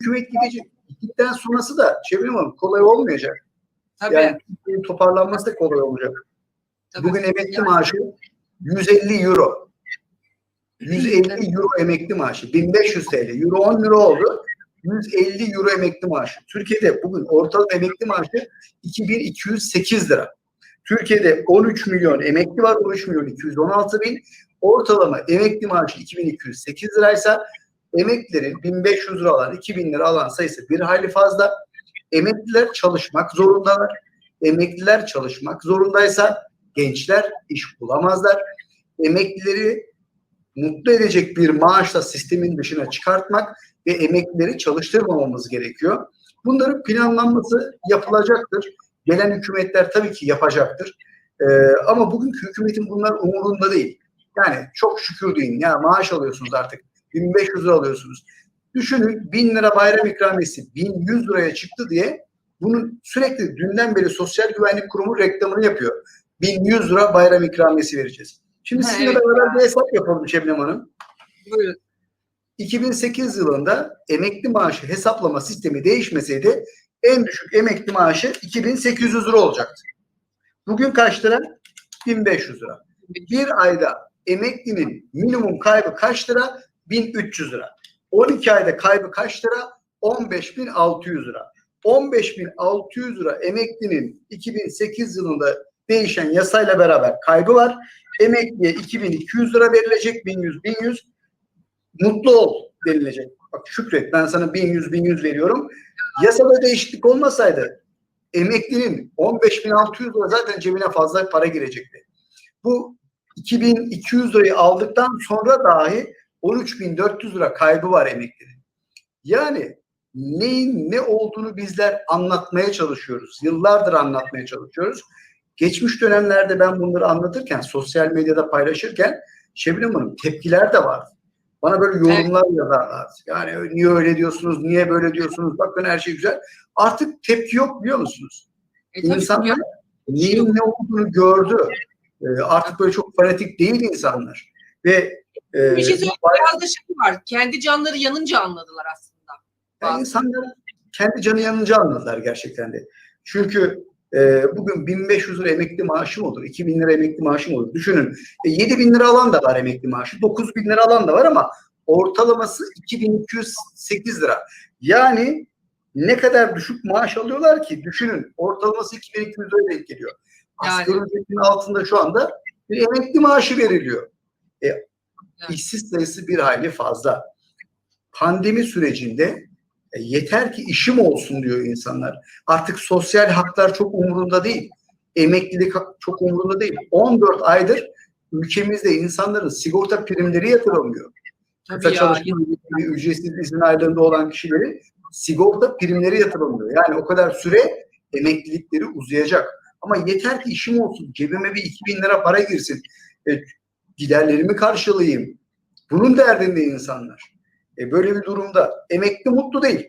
hükümet gidecek. Gittikten sonrası da Şebnem Hanım kolay olmayacak. Tabii. Yani Türkiye'nin toparlanması da kolay olacak. tabii. Bugün emekli Yani- maaşı 150 euro. 150 euro emekli maaşı. 1500 TL. Euro 10 lira oldu. 150 euro emekli maaşı. Türkiye'de bugün ortalama emekli maaşı 2208 lira. Türkiye'de 13 milyon emekli var. 13 milyon 216 bin. Ortalama emekli maaşı 2208 liraysa emeklilerin 1500 lira alan, 2000 lira alan sayısı bir hayli fazla. Emekliler çalışmak zorundalar. Emekliler çalışmak zorundaysa gençler iş bulamazlar. Emeklileri mutlu edecek bir maaşla sistemin dışına çıkartmak ve emeklileri çalıştırmamamız gerekiyor. Bunların planlanması yapılacaktır. Gelen hükümetler tabii ki yapacaktır. Ee, ama bugünkü hükümetin bunlar umurunda değil. Yani çok şükür deyin. Ya maaş alıyorsunuz artık. 1500 lira alıyorsunuz. Düşünün 1000 lira bayram ikramiyesi 1100 liraya çıktı diye bunun sürekli dünden beri Sosyal Güvenlik Kurumu reklamını yapıyor. 1100 lira bayram ikramiyesi vereceğiz. Şimdi Ha, sizinle evet. beraber bir hesap yapalım Şebnem Hanım. Buyurun. 2008 yılında emekli maaşı hesaplama sistemi değişmeseydi en düşük emekli maaşı 2800 lira olacaktı. Bugün kaç lira? 1500 lira. Bir ayda emeklinin minimum kaybı kaç lira? 1300 lira. 12 ayda kaybı kaç lira? 15600 lira. 15600 lira emeklinin 2008 yılında değişen yasayla beraber kaybı var. Emekliye 2200 lira verilecek 1100 1100 mutlu ol denilecek. Bak şükret ben sana 1100 1100 veriyorum. Yasada değişiklik olmasaydı emeklinin 15.600 lira zaten cebine fazla para girecekti. Bu 2200 lirayı aldıktan sonra dahi 13.400 lira kaybı var emeklinin. Yani neyin ne olduğunu bizler anlatmaya çalışıyoruz. Yıllardır anlatmaya çalışıyoruz. Geçmiş dönemlerde ben bunları anlatırken, sosyal medyada paylaşırken Şebnem Hanım tepkiler de vardı. Bana böyle yorumlar yazarlar. Yani niye öyle diyorsunuz, niye böyle diyorsunuz, bakın her şey güzel. Artık tepki yok biliyor musunuz? E, İnsanlar neyin ne olduğunu gördü. Ee, artık böyle çok fanatik değil insanlar. Ve e, Bir şey söyleyeyim. Biraz da şey var. Kendi canları yanınca anladılar aslında. Yani insanlar kendi canı yanınca anladılar gerçekten de. Çünkü e, bugün 1500 lira emekli maaşı mı olur? 2000 lira emekli maaşı mı olur? Düşünün. E, 7000 lira alan da var emekli maaşı. 9000 lira alan da var ama ortalaması 2208 lira. Yani ne kadar düşük maaş alıyorlar ki? Düşünün. Ortalaması 2200 liraya denk geliyor. Yani. Asgari ücretin altında şu anda bir emekli maaşı veriliyor. E, işsiz sayısı bir hayli fazla. Pandemi sürecinde e, yeter ki işim olsun diyor insanlar. Artık sosyal haklar çok umurunda değil. Emeklilik çok umurunda değil. 14 aydır ülkemizde insanların sigorta primleri yatırılmıyor. Tabii Kısa ya. çalışma ücretsiz izin aylığında olan kişilerin sigorta primleri yatırılmıyor. Yani o kadar süre emeklilikleri uzayacak. Ama yeter ki işim olsun, cebime bir 2000 lira para girsin, e, giderlerimi karşılayayım. Bunun derdinde insanlar. E, böyle bir durumda emekli mutlu değil.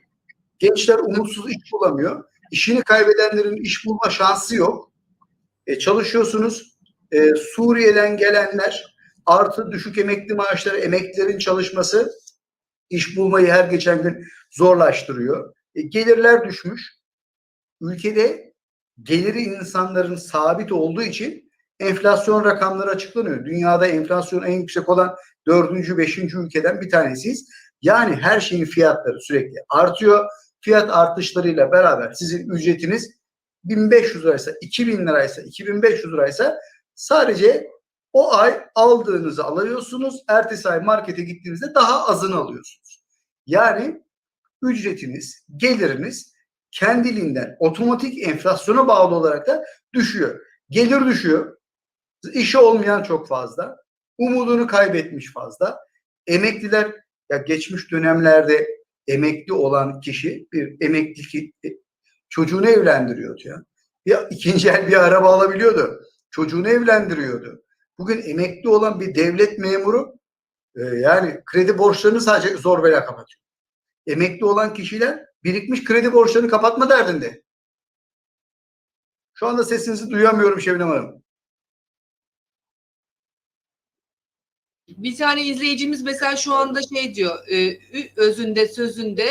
Gençler umutsuz iş bulamıyor. İşini kaybedenlerin iş bulma şansı yok. E, çalışıyorsunuz. E, Suriye'den gelenler artı düşük emekli maaşları, emeklilerin çalışması iş bulmayı her geçen gün zorlaştırıyor. E, gelirler düşmüş. Ülkede geliri insanların sabit olduğu için enflasyon rakamları açıklanıyor. Dünyada enflasyon en yüksek olan dördüncü, beşinci ülkeden bir tanesiyiz. Yani her şeyin fiyatları sürekli artıyor. Fiyat artışlarıyla beraber sizin ücretiniz 1500 liraysa, 2000 liraysa, 2500 liraysa sadece o ay aldığınızı alıyorsunuz. Ertesi ay markete gittiğinizde daha azını alıyorsunuz. Yani ücretiniz, geliriniz kendiliğinden otomatik enflasyona bağlı olarak da düşüyor. Gelir düşüyor. İşi olmayan çok fazla. Umudunu kaybetmiş fazla. Emekliler ya geçmiş dönemlerde emekli olan kişi bir emekli çocuğunu evlendiriyordu ya. Ya ikinci el bir araba alabiliyordu. Çocuğunu evlendiriyordu. Bugün emekli olan bir devlet memuru e, yani kredi borçlarını sadece zor bela kapatıyor. Emekli olan kişiler birikmiş kredi borçlarını kapatma derdinde. Şu anda sesinizi duyamıyorum Şebnem Hanım. Bir tane izleyicimiz mesela şu anda şey diyor, e, özünde sözünde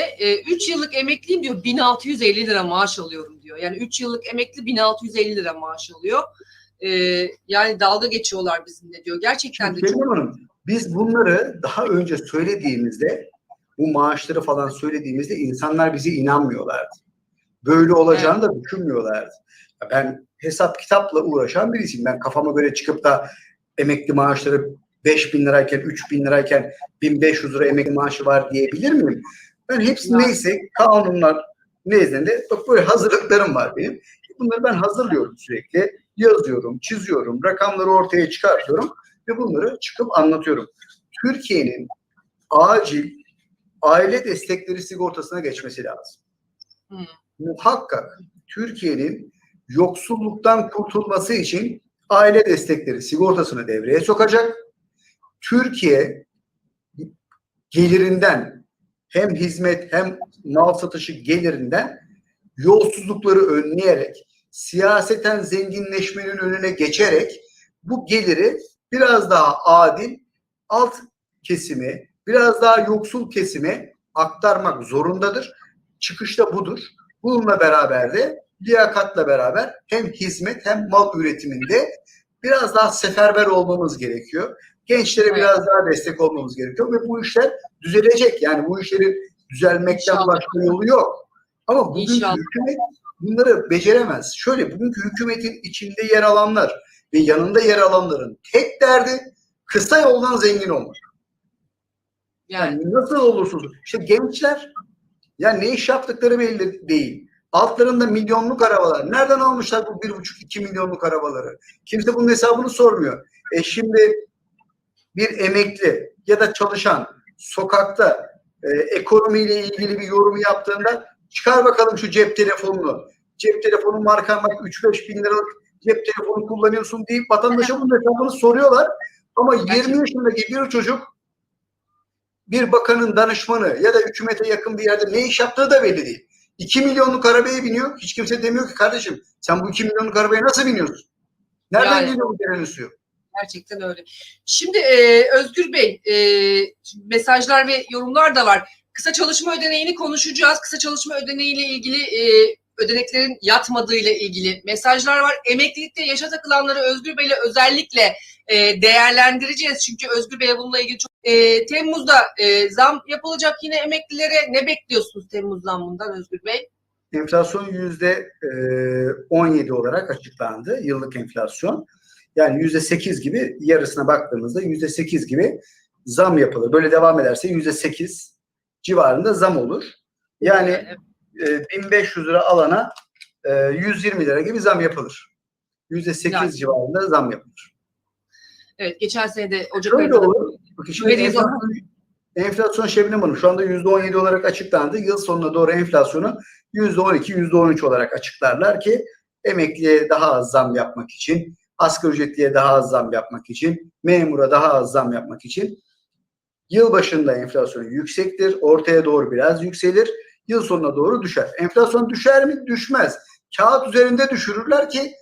3 yıllık emekliyim diyor 1650 lira maaş alıyorum diyor. Yani 3 yıllık emekli 1650 lira maaş alıyor. E, yani dalga geçiyorlar bizimle diyor. Gerçekten de çok Hanım, biz bunları daha önce söylediğimizde bu maaşları falan söylediğimizde insanlar bize inanmıyorlardı. Böyle olacağını da düşünmüyorlardı. Ben hesap kitapla uğraşan birisiyim. Ben kafama göre çıkıp da emekli maaşları 5 bin lirayken, 3 bin lirayken 1500 lira emekli maaşı var diyebilir miyim? Ben hepsi neyse kanunlar nezdinde bak böyle hazırlıklarım var benim. Bunları ben hazırlıyorum sürekli. Yazıyorum, çiziyorum, rakamları ortaya çıkartıyorum ve bunları çıkıp anlatıyorum. Türkiye'nin acil aile destekleri sigortasına geçmesi lazım. Hı. Muhakkak Türkiye'nin yoksulluktan kurtulması için aile destekleri sigortasını devreye sokacak. Türkiye gelirinden hem hizmet hem mal satışı gelirinden yolsuzlukları önleyerek siyaseten zenginleşmenin önüne geçerek bu geliri biraz daha adil alt kesimi biraz daha yoksul kesime aktarmak zorundadır. Çıkışta budur. Bununla beraber de liyakatla beraber hem hizmet hem mal üretiminde biraz daha seferber olmamız gerekiyor. Gençlere Evet. biraz daha destek olmamız gerekiyor ve bu işler düzelecek. Yani bu işlerin düzelmekten İnşallah. başka yolu yok. Ama bugünkü İnşallah. hükümet bunları beceremez. Şöyle bugünkü hükümetin içinde yer alanlar ve yanında yer alanların tek derdi kısa yoldan zengin olmak. yani Yani nasıl olursunuz? İşte gençler ya ne iş yaptıkları belli değil. Altlarında milyonluk arabalar. Nereden almışlar bu bir buçuk iki milyonluk arabaları? Kimse bunun hesabını sormuyor. E şimdi bir emekli ya da çalışan sokakta e, ekonomiyle ilgili bir yorum yaptığında çıkar bakalım şu cep telefonunu. Cep telefonu markan bak 3-5 bin liralık cep telefonu kullanıyorsun deyip vatandaşa bunun hesabını soruyorlar. Ama 20 Gerçekten. yaşındaki bir çocuk bir bakanın danışmanı ya da hükümete yakın bir yerde ne iş yaptığı da belli değil. 2 milyonluk arabaya biniyor. Hiç kimse demiyor ki kardeşim sen bu 2 milyonluk arabaya nasıl biniyorsun? Nereden Yani. geliyor bu derenin suyu? Gerçekten öyle. Şimdi e, Özgür Bey e, mesajlar ve yorumlar da var. Kısa çalışma ödeneğini konuşacağız. Kısa çalışma ödeneğiyle ilgili e, ödeneklerin yatmadığıyla ilgili mesajlar var. Emeklilikte yaşa takılanları Özgür Bey'le özellikle e, değerlendireceğiz. Çünkü Özgür Bey'e bununla ilgili çok... E, Temmuz'da e, zam yapılacak yine emeklilere. Ne bekliyorsunuz Temmuz zammından Özgür Bey? Enflasyon yüzde e, 17 olarak açıklandı. Yıllık enflasyon. Yani yüzde 8 gibi yarısına baktığımızda yüzde 8 gibi zam yapılır. Böyle devam ederse yüzde 8 civarında zam olur. Yani e, 1500 lira alana e, 120 lira gibi zam yapılır. Yüzde 8 Yani. civarında zam yapılır. Evet geçen sene de Ocak Şöyle ayında da olur. Bakın şimdi Verdiği enflasyon, enflasyon Şebnem Hanım şu anda %17 olarak açıklandı. Yıl sonuna doğru enflasyonu %12, %13 olarak açıklarlar ki emekliye daha az zam yapmak için, asgari ücretliye daha az zam yapmak için, memura daha az zam yapmak için yıl başında enflasyon yüksektir. Ortaya doğru biraz yükselir. Yıl sonuna doğru düşer. Enflasyon düşer mi? Düşmez. Kağıt üzerinde düşürürler ki